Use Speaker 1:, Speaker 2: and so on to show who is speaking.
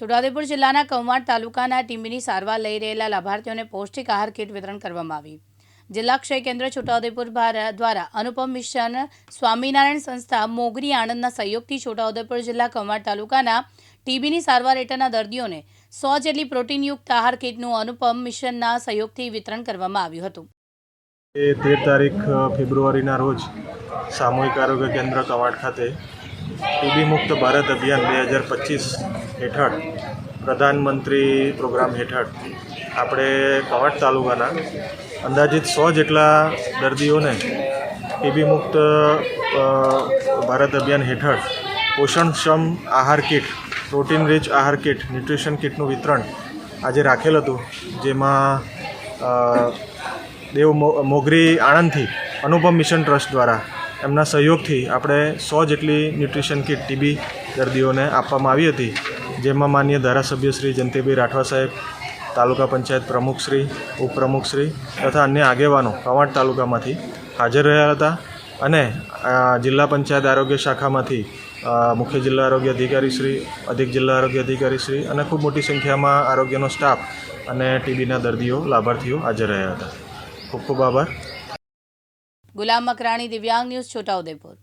Speaker 1: છોટાઉદેપુર જિલ્લાના કૌમાડ તાલુકાના ટીંબીની સારવાર લઈ રહેલા લાભાર્થીઓને પૌષ્ટિક આહાર કીટ વિતરણ કરવામાં આવી. જિલ્લા ક્ષય કેન્દ્ર છોટાઉદેપુર દ્વારા અનુપમ મિશન સ્વામિનારાયણ સંસ્થા મોગરી આણંદના સહયોગથી છોટાઉદેપુર જિલ્લા કૌમાડ તાલુકાના ટીબીની સારવાર હેઠળના દર્દીઓને સો જેટલી પ્રોટીનયુક્ત આહાર કીટનું અનુપમ મિશનના સહયોગથી વિતરણ કરવામાં આવ્યું હતું.
Speaker 2: એ તેર તારીખ ફેબ્રુઆરીના રોજ સામૂહિક આરોગ્ય કેન્દ્ર કવાડ ખાતે ટીબી મુક્ત ભારત અભિયાન બે હજાર પચીસ હેઠળ, પ્રધાનમંત્રી પ્રોગ્રામ હેઠળ, આપણે કવાટ તાલુકાના અંદાજિત સો જેટલા દર્દીઓને ટીબી મુક્ત ભારત અભિયાન હેઠળ પોષણક્ષમ આહાર કીટ, પ્રોટીન રીચ આહાર કીટ, ન્યુટ્રિશન કીટનું વિતરણ આજે રાખેલ હતું, જેમાં દેવ મોગરી આણંદથી અનુપમ મિશન ટ્રસ્ટ દ્વારા એમના સહયોગથી આપણે સો જેટલી ન્યુટ્રિશન કીટ ટીબી દર્દીઓને આપવામાં આવી હતી. જેમાં માન્ય ધારાસભ્ય શ્રી જયંતિભાઈ રાઠવા સાહેબ, તાલુકા પંચાયત પ્રમુખશ્રી ઉપપ્રમુખશ્રી તથા અન્ય આગેવાનો કવાંટ તાલુકામાંથી હાજર રહ્યા હતા અને જિલ્લા પંચાયત આરોગ્ય શાખામાંથી મુખ્ય જિલ્લા આરોગ્ય અધિકારી શ્રી, અધિક જિલ્લા આરોગ્ય અધિકારી શ્રી અને ખૂબ મોટી સંખ્યામાં આરોગ્યનો સ્ટાફ અને ટીબીના દર્દીઓ, લાભાર્થીઓ હાજર રહ્યા હતા. ખૂબ ખૂબ આભાર.
Speaker 1: ગુલામ મકરાણી દિવ્યાંગ ન્યૂઝ છોટાઉદેપુર